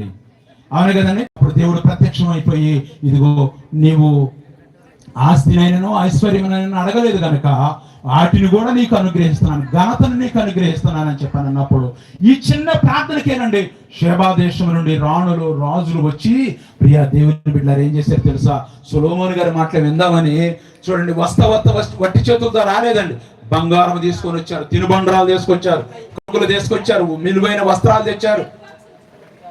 కదండి అవును కదండి? అప్పుడు దేవుడు ప్రత్యక్షం అయిపోయి ఇదిగో నీవు ఆస్తినైనను ఐశ్వర్యమైనను అడగలేదు కనుక వాటిని కూడా నీకు అనుగ్రహిస్తున్నాను ఘనతను నీకు అనుగ్రహిస్తున్నానని చెప్పాను అన్నప్పుడు ఈ చిన్న ప్రార్థనకేనండి షేబా దేశం నుండి రాణులు రాజులు వచ్చి ప్రియా దేవుని బిడ్డలారు ఏం చేశారు తెలుసా? సులోమోని గారి మాటలు విందామని చూడండి వస్త వస్త వస్త వట్టి చేతులతో రాలేదండి. బంగారం తీసుకొని వచ్చారు తినుబండరాలు తీసుకొచ్చారు కొడుకులు తీసుకొచ్చారు మిలువైన వస్త్రాలు తెచ్చారు.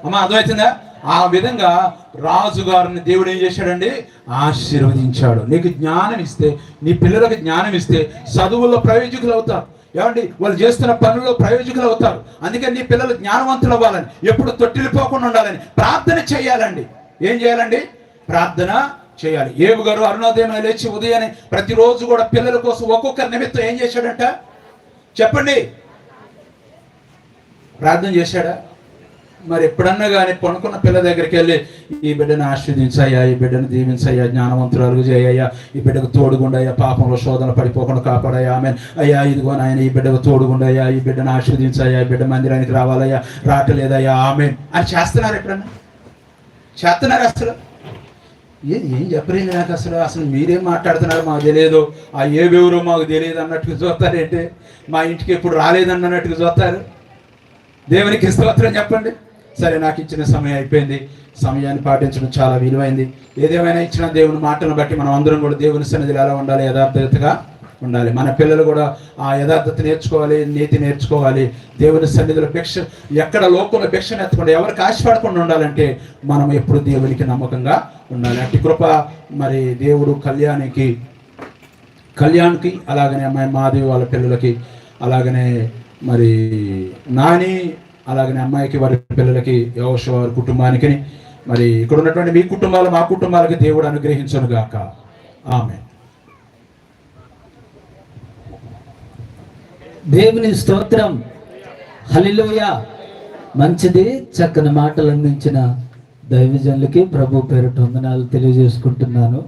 అమ్మ అర్థమవుతుందా ఆ విధంగా రాజుగారిని దేవుడు ఏం చేశాడండి? ఆశీర్వదించాడు. నీకు జ్ఞానం ఇస్తే నీ పిల్లలకు జ్ఞానం ఇస్తే చదువుల్లో ప్రయోజకులు అవుతారు. ఏమండి? వాళ్ళు చేస్తున్న పనుల్లో ప్రయోజకులు అవుతారు. అందుకని నీ పిల్లలు జ్ఞానవంతులు అవ్వాలని ఎప్పుడు తొట్టిల్లిపోకుండా ఉండాలని ప్రార్థన చేయాలండి. ఏం చేయాలండి? ప్రార్థన చేయాలి. ఏవు గారు అరుణోదయం లేచి ఉదయాన్నే ప్రతిరోజు కూడా పిల్లల కోసం ఒక్కొక్కరి నిమిత్తం ఏం చేశాడంట? చెప్పండి. ప్రార్థన చేశాడా? మరి ఎప్పుడన్నా కానీ పనుకున్న పిల్ల దగ్గరికి వెళ్ళి ఈ బిడ్డను ఆశీర్దించయ్యా ఈ బిడ్డను దీవించయ్యా జ్ఞానవంతురాలు చేయయ్యా ఈ బిడ్డకు తోడుగుండయ్యా పాపంలో శోధన పడిపోకుండా కాపాడయ్యా ఆమె అయ్యా ఇదిగో నాయన ఈ బిడ్డకు తోడుగుండయ్యా ఈ బిడ్డను ఆశీర్దించయ్యా ఈ బిడ్డ మందిరానికి రావాలయ్యా రావట్లేదయ్యా ఆమె అని చేస్తున్నారు ఎప్పుడన్నా? చేస్తున్నారు అసలు? ఏం ఏం చెప్పలేదు నాకు అసలు? అసలు మీరేం మాట్లాడుతున్నారు మాకు తెలియదు. ఆ ఏ ఎవరో మాకు తెలియదు అన్నట్టుగా చూస్తారేంటి? మా ఇంటికి ఎప్పుడు రాలేదన్నట్టుగా చూస్తారు? దేవునికి స్తోత్రం చెప్పండి. సరే నాకు ఇచ్చిన సమయం అయిపోయింది. సమయాన్ని పాటించడం చాలా విలువైంది. ఏదేమైనా ఇచ్చిన దేవుని మాటను బట్టి మనం అందరం కూడా దేవుని సన్నిధిలో ఎలా ఉండాలి యథార్థతగా ఉండాలి. మన పిల్లలు కూడా ఆ యథార్థత నేర్చుకోవాలి నీతి నేర్చుకోవాలి. దేవుని సన్నిధిలో భిక్ష ఎక్కడ లోకంలో భిక్ష నెత్తకుండా ఎవరికి ఆశపడకుండా ఉండాలంటే మనం ఎప్పుడు దేవునికి నమ్మకంగా ఉండాలి. అట్టి కృప మరి దేవుడు కళ్యాణికి కళ్యాణ్కి అలాగనే అమ్మాయి మాదేవి వాళ్ళ పిల్లలకి అలాగనే మరి నాని అలాగనే అమ్మాయికి వారి పిల్లలకి యోష వారి కుటుంబానికి మరి ఇక్కడ ఉన్నటువంటి మీ కుటుంబాలు మా కుటుంబాలకి దేవుడు అనుగ్రహించను గాక. ఆమె దేవుని స్తోత్రం. హలిలోయ మంచిది చక్కని మాటలు అందించిన దైవజనులకి ప్రభు పేరు వందనాలు తెలియజేసుకుంటున్నాను.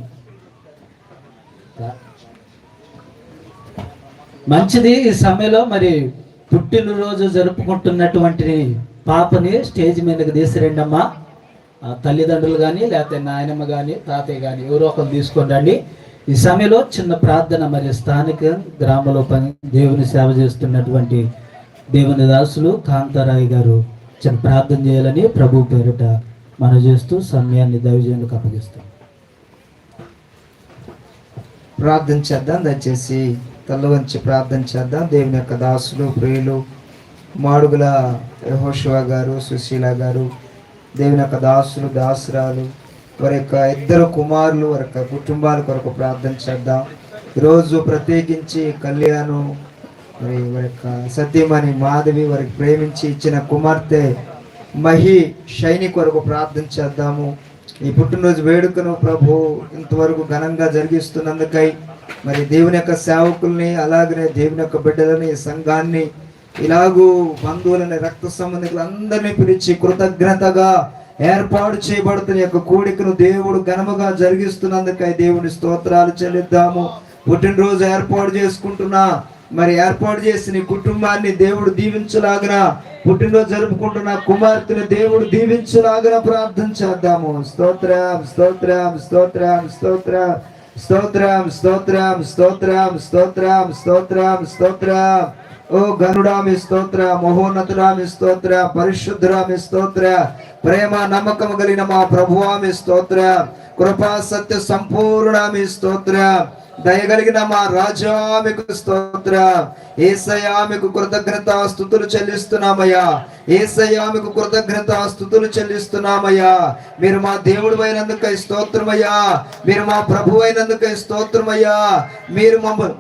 మంచిది ఈ సమయంలో మరి పుట్టినరోజు జరుపుకుంటున్నటువంటి పాపని స్టేజ్ మీదకి తీసిరండి అమ్మా ఆ తల్లిదండ్రులు కానీ లేకపోతే నాయనమ్మ కానీ తాతయ్య కానీ ఎవరో ఒకరు తీసుకొని రండి. ఈ సమయంలో చిన్న ప్రార్థన మరి స్థానిక గ్రామంలో పని దేవుని సేవ చేస్తున్నటువంటి దేవుని దాసులు కాంతారాయ్ గారు చిన్న ప్రార్థన చేయాలని ప్రభు పేరిట మనం చేస్తూ సమయాన్ని దైవజనులకు అప్పగిస్తాం ప్రార్థన చేద్దాం దయచేసి తల్ల వంచి ప్రార్థన చేద్దాం. దేవుని యొక్క దాసులు ప్రియులు మాడుగుల యహోశివ గారు సుశీల గారు దేవుని యొక్క దాసులు దాసురాలు వారి యొక్క ఇద్దరు కుమారులు వారి యొక్క కుటుంబాల కొరకు ప్రార్థన చేద్దాం. ఈరోజు ప్రత్యేకించి కళ్యాణం మరి వారి యొక్క సత్యమణి మాధవి వారికి ప్రేమించి ఇచ్చిన కుమార్తె మహి శైని కొరకు ప్రార్థన చేద్దాము. ఈ పుట్టినరోజు వేడుకను ప్రభు ఇంతవరకు ఘనంగా జరిగిస్తున్నందుకై మరి దేవుని యొక్క సేవకుల్ని అలాగనే దేవుని యొక్క బిడ్డలని సంఘాన్ని ఇలాగూ బంధువులని రక్త సంబంధికులందరినీ పిలిచి కృతజ్ఞతగా ఏర్పాటు చేయబడుతున్న యొక్క కూడికను దేవుడు ఘనముగా జరిగిస్తున్నందుకై దేవుని స్తోత్రాలు చెల్లిద్దాము. పుట్టినరోజు ఏర్పాటు చేసుకుంటున్నా. మరి ఏర్పాటు చేసిన కుటుంబాన్ని దేవుడు దీవించలాగిన పుట్టినరోజు జరుపుకుంటున్న కుమార్తెను దేవుడు దీవించలాగిన ప్రార్థన చేద్దాము. స్తోత్రం స్తోత్రం స్తోత్రం స్తోత్రం. స్తోత్రం స్తోత్రం స్తోత్రం స్తోత్రం స్తోత్రం స్తోత్రం. ఓ గనుడామి స్తోత్ర మహోన్నతురామి స్తోత్ర పరిశుద్ధురామి స్తోత్ర. ప్రేమ నమ్మకం కలిగిన మా ప్రభువామి స్తోత్ర. కృపా సత్య సంపూర్ణామి స్తోత్ర. దయగలిగిన మా రాజా మీకు స్తోత్ర. ఏసయా మీకు కృతజ్ఞత స్థుతులు చెల్లిస్తున్నామయ్యా. ఏసయ్యా మీకు కృతజ్ఞత స్థుతులు చెల్లిస్తున్నామయ్యా. మీరు మా దేవుడు అయినందుకై స్తోత్రమయ్యా. మీరు మా ప్రభు అయినందుకై స్తోత్రమయ్యా. మీరు మమ్మల్ని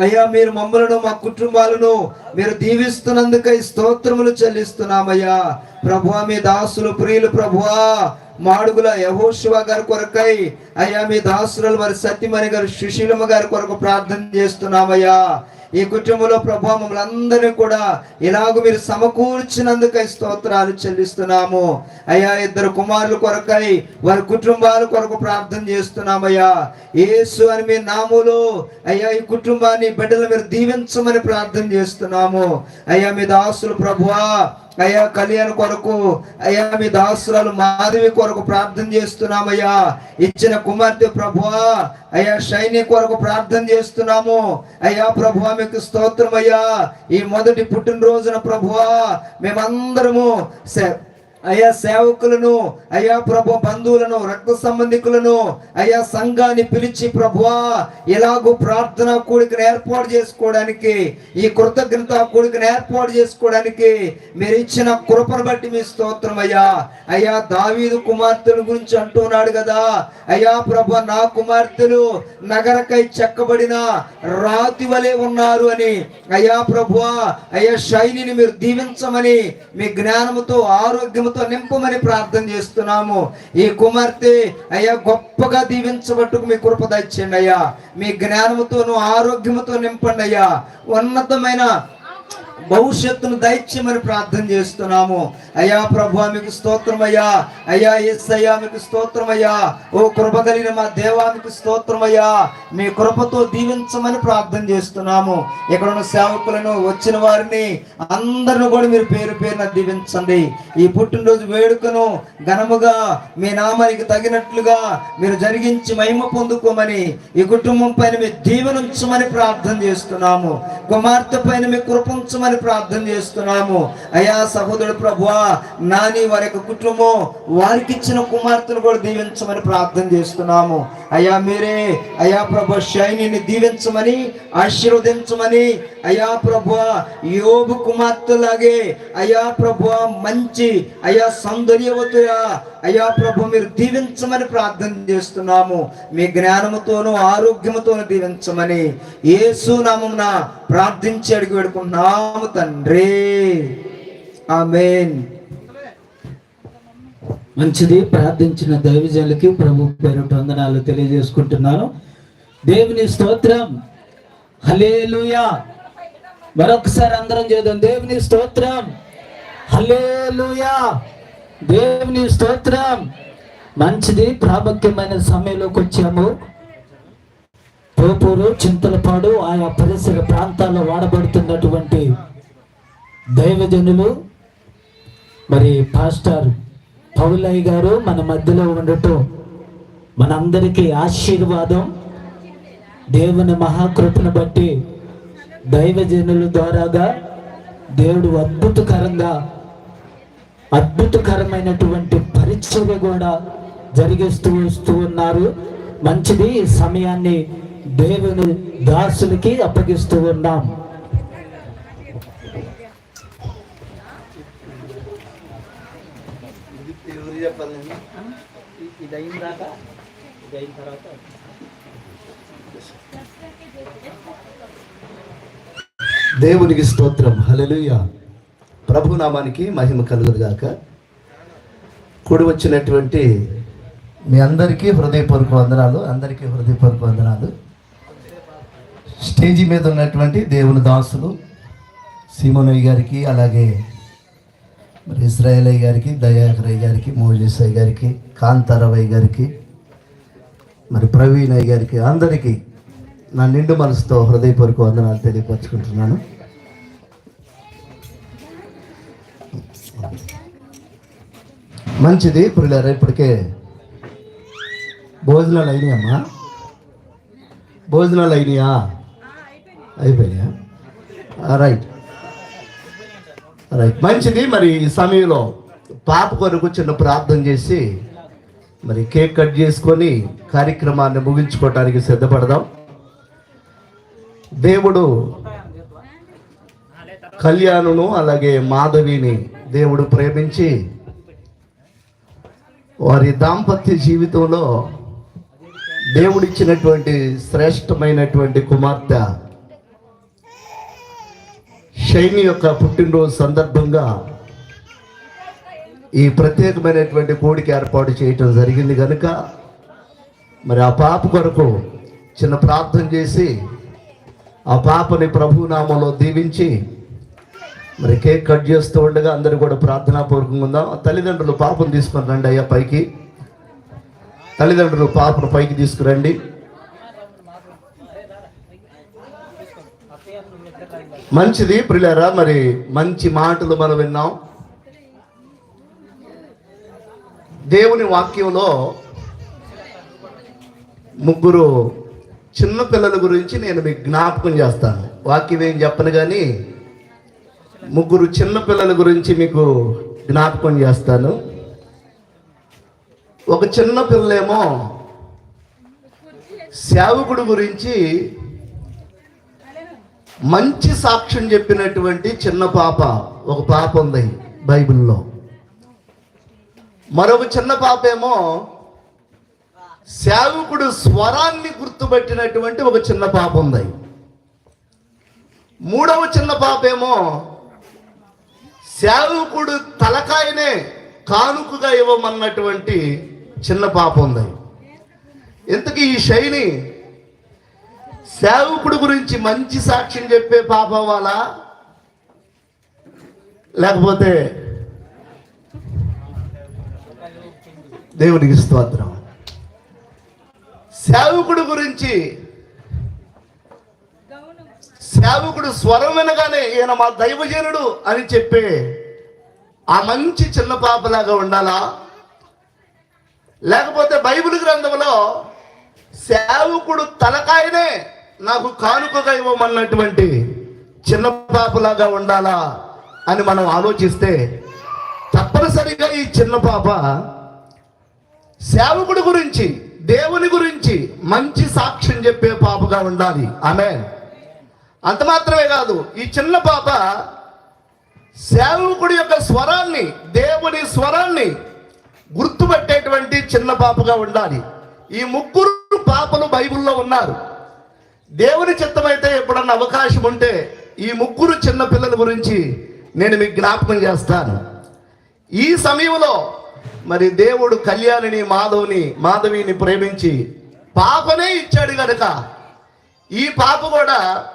అయ్యా మీరు మమ్మలను మా కుటుంబాలను మీరు దీవిస్తున్నందుకై స్తోత్రములు చెల్లిస్తున్నామయ్యా. ప్రభువా మీ దాసులు ప్రియులు ప్రభువా మాడుగుల యహోశివ గారి కొరకై అయ్యా మీ దాసురాలు వారి సత్యమణి గారు సుశీలమ్మ గారి కొరకు ప్రార్థన చేస్తున్నామయ్యా. ఈ కుటుంబంలో ప్రభు మమ్మల్ని అందరినీ కూడా ఇలాగ మీరు సమకూర్చినందుకై స్తోత్రాలు చెల్లిస్తున్నాము. అయ్యా ఇద్దరు కుమారుల కొరకై వారి కుటుంబాల కొరకు ప్రార్థన చేస్తున్నామయ్యా. యేసు అని మీ నాములు అయ్యా ఈ కుటుంబాన్ని బిడ్డలు మీరు దీవించమని ప్రార్థన చేస్తున్నాము. అయ్యా మీ దాసులు ప్రభువా అయ్యా కళ్యాణ్ కొరకు అయ్యా మీ దాసురాలు మాధవి కొరకు ప్రార్థన చేస్తున్నామయ్యా. ఇచ్చిన కుమార్తె ప్రభువా అయ్యా షైని కొరకు ప్రార్థన చేస్తున్నాము. అయ్యా ప్రభువా మీకు స్తోత్రం అయ్యా ఈ మొదటి పుట్టినరోజున ప్రభువా మేమందరము అయ్యా సేవకులను అయ్యా ప్రభు బంధువులను రక్త సంబంధికులను అయ్యా సంఘాన్ని పిలిచి ప్రభువా ఎలాగో ప్రార్థన కూడికను ఏర్పాటు చేసుకోవడానికి ఈ కృతజ్ఞత కూడికను ఏర్పాటు చేసుకోవడానికి మీరు ఇచ్చిన కృపను బట్టి మీ స్తోత్రం అయ్యా. అయ్యా దావీదు కుమార్తెల గురించి అంటున్నాడు కదా. అయ్యా ప్రభు నా కుమార్తెలు నగరకై చెక్కబడిన రాతి వలె ఉన్నారు అని. అయ్యా ప్రభువా అయ్యా శైలిని మీరు దీవించమని మీ జ్ఞానముతో ఆరోగ్యముతో నింపమని ప్రార్థన చేస్తున్నాము. ఈ కుమార్తె అయ్యా గొప్పగా దీవించబట్టుకు మీ కృప దచ్చండి అయ్యా. మీ జ్ఞానముతోను ఆరోగ్యముతో నింపండి అయ్యా. ఉన్నతమైన భవిష్యత్తును దయచేయమని ప్రార్థన చేస్తున్నాము. అయ్యా ప్రభు మీకు స్తోత్రమయ్యా. అయ్యా అయ్యా ఎస్ అయ్యా మీకు స్తోత్రమయ్యా. ఓ కృప కలిగిన మా దేవా మీకు మీ కృపతో దీవించమని ప్రార్థన చేస్తున్నాము. ఇక్కడ ఉన్న సేవకులను వచ్చిన వారిని అందరిని కూడా మీరు పేరు పేరున దీవించండి. ఈ పుట్టినరోజు వేడుకను ఘనముగా మీ నామానికి తగినట్లుగా మీరు జరిగించి మహిమ పొందుకోమని ఈ కుటుంబం పైన మీ దీవెనుంచమని ప్రార్థన చేస్తున్నాము. కుమార్తె పైన మీ కృపించమని ప్రార్థన చేస్తున్నాము. అయ్యా సహోదరుడు ప్రభువా నాని వారి యొక్క కుటుంబం వారికి ఇచ్చిన కుమార్తెను కూడా దీవించమని ప్రార్థన చేస్తున్నాము. అయ్యా మీరే అయ్యా ప్రభు శైనిని దీవించమని ఆశీర్వదించమని అయ్యా ప్రభు యోబు కుమార్తెలాగే అయ్యా ప్రభు మంచి అయ్యా సౌందర్యవతురా అయ్యా ప్రభు మీరు దీవించమని ప్రార్థన చేస్తున్నాము. మీ జ్ఞానముతోనూ ఆరోగ్యముతోనూ దీవించమని ఏసు నామమున ప్రార్థించి అడిగి పెడుకుంటున్నాము తండ్రి. ఆమెన్. మంచిది ప్రార్థించిన దైవజనులకి ప్రభు పేరు వందనాలు తెలియజేసుకుంటున్నాను. దేవుని స్తోత్రం. హలేలుయా మరొకసారి అందరం చేద్దాం. దేవుని స్తోత్రం. హలేలుయా దేవుని స్తోత్రం. మంచిది ప్రాముఖ్యమైన సమయంలోకి వచ్చాము. పోపూరు చింతలపాడు ఆయా పరిసర ప్రాంతాల్లో వాడబడుతున్నటువంటి దైవజనులు. మరి పాస్టర్ పౌలయ్య గారు మన మధ్యలో ఉండటం మనందరికీ ఆశీర్వాదం. దేవుని మహాకృపను బట్టి దైవజనుల ద్వారాగా దేవుడు అద్భుతకరంగా అద్భుతకరమైనటువంటి పరీక్షలు కూడా జరిగిస్తూ వస్తూ ఉన్నారు. మంచిది సమయాన్ని దేవుని దాసులకి అప్పగిస్తూ ఉన్నాం. దేవునికి స్తోత్రం. హలలుయా ప్రభు నామానికి మహిమ కలుగురుగాక కూడి వచ్చినటువంటి మీ అందరికీ హృదయపూర్వక వందనాలు అందరికీ హృదయపూర్వక వందనాలు. స్టేజీ మీద ఉన్నటువంటి దేవుని దాసులు సీమనయ్య గారికి అలాగే మరి ఇస్రాయలయ్య గారికి దయాకరయ్య గారికి మోజేసయ్య గారికి కాంతారావయ్య గారికి మరి ప్రవీణ్ అయ్య గారికి అందరికీ నా నిండు మనసుతో హృదయపూర్వక వందనాలు తెలియపరచుకుంటున్నాను. మంచిది పురిలారా? ఇప్పటికే భోజనాలు అయినాయమ్మా. భోజనాలు అయినాయా? అయిపోయినాయా? రైట్. రైట్. మంచిది మరి ఈ సమయంలో పాప కొరకు చిన్న ప్రార్థన చేసి మరి కేక్ కట్ చేసుకొని కార్యక్రమాన్ని ముగించుకోవటానికి సిద్ధపడదాం. దేవుడు కళ్యాణును అలాగే మాధవిని దేవుడు ప్రేమించి వారి దాంపత్య జీవితంలో దేవుడిచ్చినటువంటి శ్రేష్టమైనటువంటి కుమార్తె శైని యొక్క పుట్టినరోజు సందర్భంగా ఈ ప్రత్యేకమైనటువంటి కోడికి ఏర్పాటు చేయటం జరిగింది కనుక మరి ఆ పాప కొరకు చిన్న ప్రార్థన చేసి ఆ పాపని ప్రభునామంలో దీవించి మరి కేక్ కట్ చేస్తూ ఉండగా అందరూ కూడా ప్రార్థనా పూర్వకంగా ఉందాం తల్లిదండ్రులు పాపను తీసుకుని రండి అయ్యా పైకి. తల్లిదండ్రులు పాపను పైకి తీసుకురండి. మంచిది ప్రిలారా మరి మంచి మాటలు మనం విన్నాం. దేవుని వాక్యంలో ముగ్గురు చిన్నపిల్లల గురించి నేను మీకు జ్ఞాపకం చేస్తాను. వాక్యం ఏం చెప్పను కానీ ముగ్గురు చిన్నపిల్లల గురించి మీకు జ్ఞాపకం చేస్తాను. ఒక చిన్న పిల్లేమో సేవకుడు గురించి మంచి సాక్ష్యం చెప్పినటువంటి చిన్న పాప ఒక పాప ఉంది బైబిల్లో. మరొక చిన్న పాప ఏమో సేవకుడు స్వరాన్ని గుర్తుపెట్టినటువంటి ఒక చిన్న పాప ఉంది. మూడవ చిన్న పాప ఏమో సేవకుడు తలకాయనే కానుకగా ఇవ్వమన్నటువంటి చిన్న పాప ఉంది. ఇంతకీ ఈ శైని సేవకుడు గురించి మంచి సాక్ష్యం చెప్పే పాప వాళ్ళ లేకపోతే దేవునికి స్తోత్రం. సేవకుడు గురించి సేవకుడు స్వరం వినగానే ఈయన మా దైవజనుడు అని చెప్పే ఆ మంచి చిన్న పాపలాగా ఉండాలా? లేకపోతే బైబిల్ గ్రంథంలో సేవకుడు తలకాయనే నాకు కానుకగా ఇవ్వమన్నటువంటి చిన్న పాపలాగా ఉండాలా అని మనం ఆలోచిస్తే తప్పనిసరిగా ఈ చిన్న పాప సేవకుడి గురించి దేవుని గురించి మంచి సాక్ష్యం చెప్పే పాపగా ఉండాలి. ఆమె అంత మాత్రమే కాదు ఈ చిన్న పాప సేవకుడి యొక్క స్వరాన్ని దేవుని స్వరాన్ని గుర్తుపెట్టేటువంటి చిన్న పాపగా ఉండాలి. ఈ ముగ్గురు పాపలు బైబిల్లో ఉన్నారు. దేవుని చిత్తమైతే ఎప్పుడన్నా అవకాశం ఉంటే ఈ ముగ్గురు చిన్న పిల్లల గురించి నేను మీకు జ్ఞాపకం చేస్తాను. ఈ సమయంలో మరి దేవుడు కళ్యాణిని మాధవుని మాధవిని ప్రేమించి పాపనే ఇచ్చాడు కనుక ఈ పాప కూడా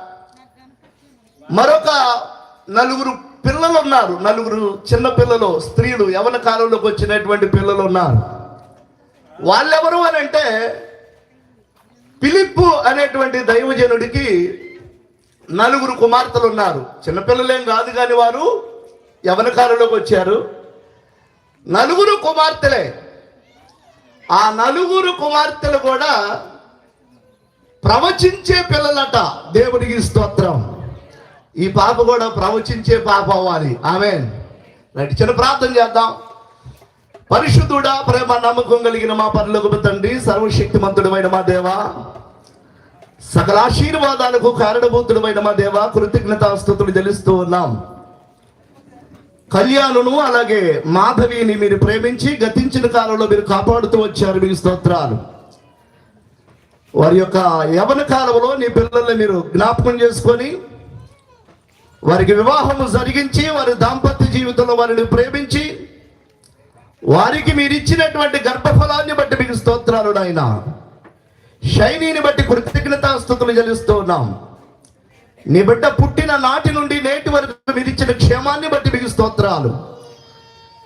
మరొక నలుగురు పిల్లలు ఉన్నారు నలుగురు చిన్న పిల్లలు స్త్రీలు. యవన కాలంలోకి వచ్చినటువంటి పిల్లలు ఉన్నారు. వాళ్ళెవరు అని అంటే పిలిప్పు అనేటువంటి దైవజనుడికి నలుగురు కుమార్తెలు ఉన్నారు. చిన్నపిల్లలేం కాదు కాని వారు యవన కాలంలోకి వచ్చారు. నలుగురు కుమార్తెలే. ఆ నలుగురు కుమార్తెలు కూడా ప్రవచించే పిల్లలట దేవుడికి స్తోత్రం. ఈ పాప కూడా ప్రవచించే పాప అవ్వాలి. ఆమె రైట్ చిన్న ప్రార్థన చేద్దాం. పరిశుద్ధుడా ప్రేమ నమ్మకం కలిగిన మా పనులకు తండ్రి సర్వశక్తిమంతుడమైన మా దేవా సకల ఆశీర్వాదాలకు కారణభూతుడమైన మా దేవా కృతజ్ఞతాస్తుతులు తెలుస్తూ ఉన్నాం. కళ్యాణును అలాగే మాధవిని మీరు ప్రేమించి గతించిన కాలంలో మీరు కాపాడుతూ వచ్చారు మీకు స్తోత్రాలు. వారి యొక్క యవన కాలంలో నీ పిల్లల్ని మీరు జ్ఞాపకం చేసుకొని వారికి వివాహము జరిగించి వారి దాంపత్య జీవితంలో వారిని ప్రేమించి వారికి మీరు ఇచ్చినటువంటి గర్భఫలాన్ని బట్టి మీకు స్తోత్రాలు నాయన. శైనిని బట్టి కృతజ్ఞతాస్థుతులు చెల్లిస్తూ ఉన్నాం. నీ బిడ్డ పుట్టిన నాటి నుండి నేటి వరకు మీరు ఇచ్చిన క్షేమాన్ని బట్టి మీకు స్తోత్రాలు.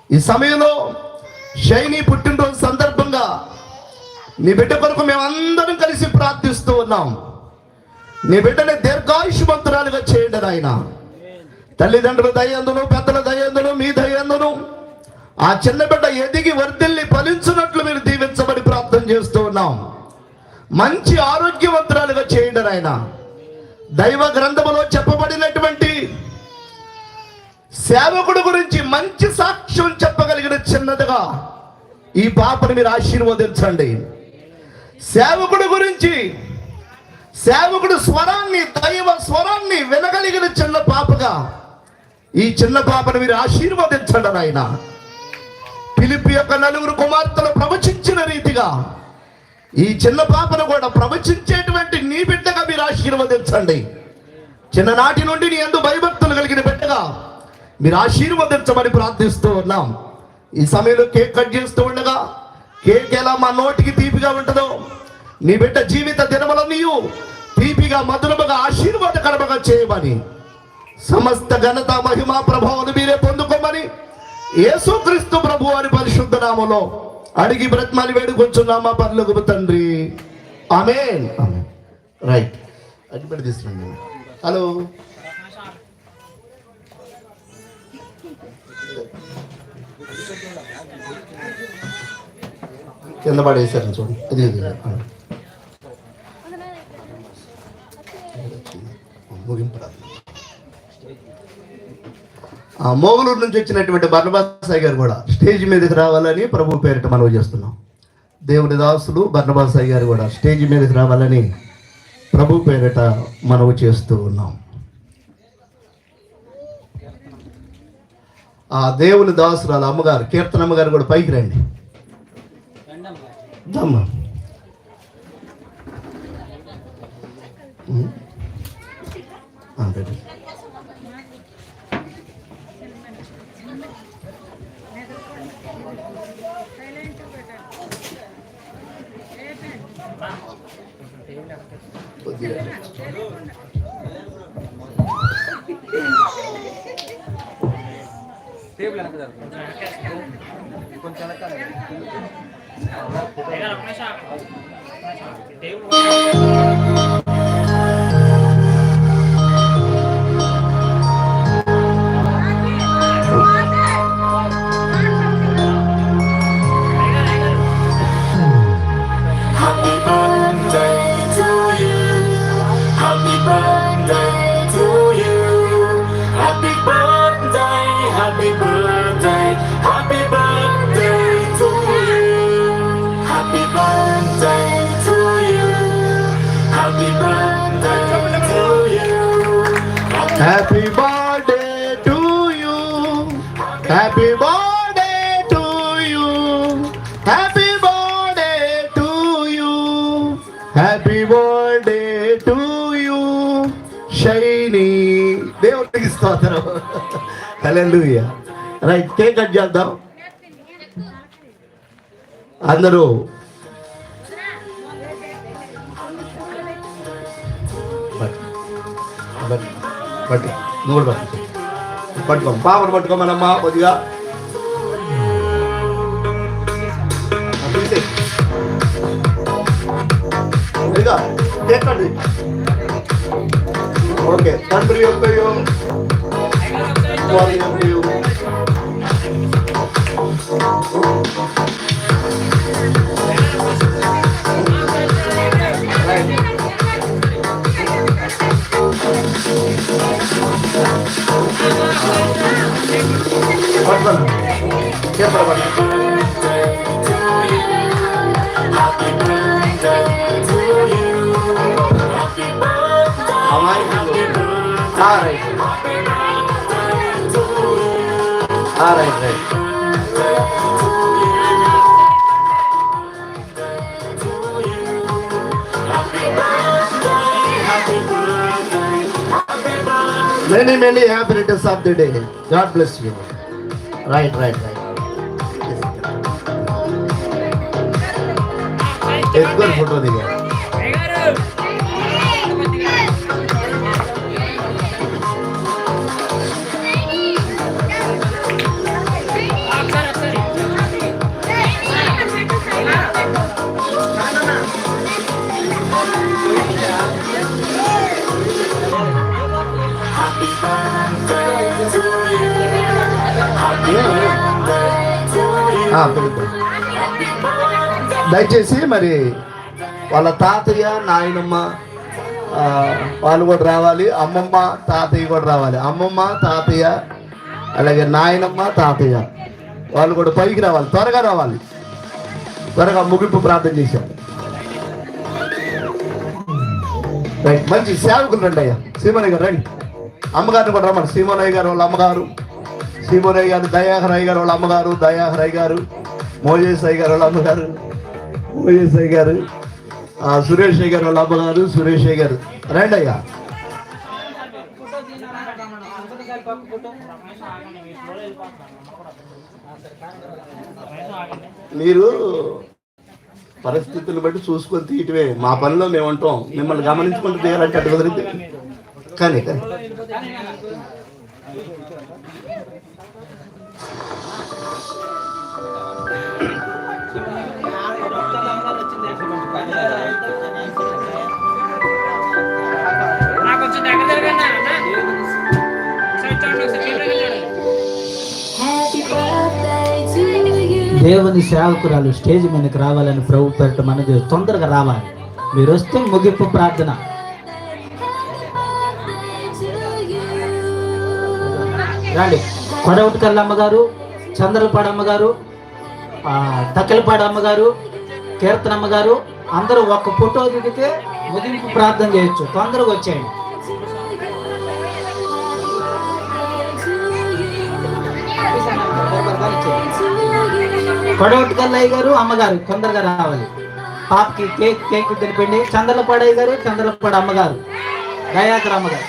ఈ సమయంలో శైని పుట్టినరోజు సందర్భంగా నీ బిడ్డ కొరకు మేమందరం కలిసి ప్రార్థిస్తూ ఉన్నాం. నీ బిడ్డని దీర్ఘాయుష్మంతురాలుగా చేయండి నాయనా. తల్లిదండ్రుల దయందును పెద్దల దయందును మీ దయందును. ఆ చిన్న బిడ్డ ఎదిగి వర్ధిల్ని ఫలించున్నట్లు మీరు దీవించబడి ప్రార్థన చేస్తూ ఉన్నాం. మంచి ఆరోగ్యవంతురాలుగా చేయండి ఆయన దైవ గ్రంథములో చెప్పబడినటువంటి సేవకుడు గురించి మంచి సాక్ష్యం చెప్పగలిగిన చిన్నదిగా ఈ పాపను మీరు ఆశీర్వదించండి. సేవకుడు గురించి సేవకుడు స్వరాన్ని దైవ స్వరాన్ని వినగలిగిన చిన్న పాపగా ఈ చిన్న పాపను మీరు ఆశీర్వదించండి నాయన. పిలిపి యొక్క నలుగురు కుమార్తెలు ప్రవచించిన రీతిగా ఈ చిన్న పాపను కూడా ప్రవచించేటువంటి నీ బిడ్డగా మీరు ఆశీర్వదించండి. చిన్ననాటి నుండి నీ ఎందు భయభక్తులు కలిగిన బిడ్డగా మీరు ఆశీర్వదించమని ప్రార్థిస్తూ ఉన్నాం. ఈ సమయంలో కేక్ కట్ చేస్తూ ఉండగా కేక్ ఎలా మా నోటికి తీపిగా ఉంటుందో నీ బిడ్డ జీవిత దినములన్నీ తీపిగా మధురముగా ఆశీర్వాదకరముగా చేయమని సమస్త ఘనత మహిమా ప్రభావాలు మీరే పొందుకోమని యేసుక్రీస్తు ప్రభు అని పరిశుద్ధ నామలో అడిగి బ్రత్మాలి వేడుకొంచున్నామా పనులకు తండ్రి. ఆమె రైట్. అడ్మిట్ తీసుకురండి. హలో. కింద పడేసారు చూడండి అది ముగింపు రాదు. ఆ మోగులూరు నుంచి వచ్చినటువంటి బర్ణబాసాయి గారు కూడా స్టేజ్ మీదకి రావాలని ప్రభు పేరిట మనవి చేస్తున్నాం. దేవుని దాసులు బర్ణబాసాయి గారు కూడా స్టేజ్ మీదకి రావాలని ప్రభు పేరిట మనవి చేస్తూ ఉన్నాం. ఆ దేవుని దాసురాలు అమ్మగారు కీర్తన అమ్మగారు కూడా పైకి రండి. దమ్మా. ఉం. ఆ, రండి. కొద్దిగా. Happy happy birthday to you happy birthday to you happy birthday to you Shiny దేవుడికి స్తోత్రం. హల్లెలూయా రైట్ కేక్ కట్ చేద్దాం. అందరూ. పట్టు పట్టు నువ్వు కూడా పట్టు పట్టుకో పాపను పట్టుకోమనమ్మా కొద్దిగా తీసేయ్. ఇదిగో, ఎక్కండి. ఓకే తండ్రి యొక్కయో Many, many happy returns of the day. God bless you. Right, right, right. ఎక్కువ ఫోటో దిగా ఆ, పిలుద్దాం. దయచేసి మరి వాళ్ళ తాతయ్య నాయనమ్మ వాళ్ళు కూడా రావాలి. అమ్మమ్మ తాతయ్య కూడా రావాలి. అమ్మమ్మ తాతయ్య అలాగే నాయనమ్మ తాతయ్య వాళ్ళు కూడా పైకి రావాలి. త్వరగా రావాలి. త్వరగా ముగింపు ప్రార్థన చేశాం. రైట్ మంచి సేవకులు రండి అయ్యా. సీమనయ్య గారు రండి. అమ్మగారిని కూడా రమ్మని. సీమనయ్య గారు వాళ్ళ అమ్మగారు సీమనయ్య గారు దయాహరయ్య గారు వాళ్ళ అమ్మగారు దయాహరయ్య గారు మోజేసయ్య గారు వాళ్ళ అమ్మగారు. మోజేసయ్య గారు సురేష్ గారు వాళ్ళ అమ్మగారు సురేష్ గారు. రండి అయ్యా. మీరు పరిస్థితులు బట్టి చూసుకొని తీయటమే. మా పనిలో మేము ఉంటాం. మిమ్మల్ని గమనించుకుంటూ తీయాలంటే అటు కుదిరింది. కానీ కానీ. దేవుని సేవకురాలు స్టేజ్ మీదకి రావాలని ప్రభు పెట్టడం అనేది తొందరగా రావాలి. మీరు వస్తే ముగింపు ప్రార్థన. రండి. కొడవటికల్ అమ్మగారు చంద్రలపాడు అమ్మగారు ఆ, అమ్మగారు కీర్తన అమ్మగారు అందరూ ఒక ఫోటో దిగితే ముగింపు ప్రార్థన చేయొచ్చు. తొందరగా వచ్చేయండి. కొడవటికల్లయ్య గారు అమ్మగారు తొందరగా రావాలి. పాపకి కేక్ కేక్ తినిపిండి చంద్రపాడయ్య గారు చంద్రపాడ అమ్మగారు. దయాకర్ అమ్మగారు.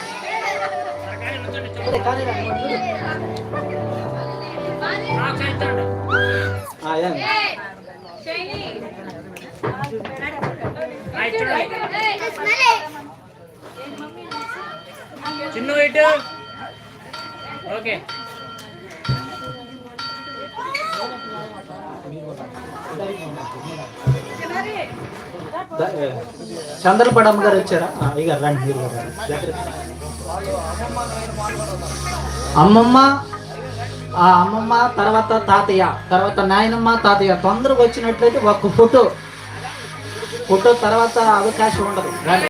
చిన్న ఓకే. చంద్రపడ అమ్మగారు వచ్చారా? ఇక రండి మీరు అమ్మమ్మ ఆ అమ్మమ్మ తర్వాత తాతయ్య తర్వాత నాయనమ్మ తాతయ్య తొందరగా వచ్చినట్లయితే ఒక ఫోటో ఫోటో తర్వాత అవకాశం ఉండదు.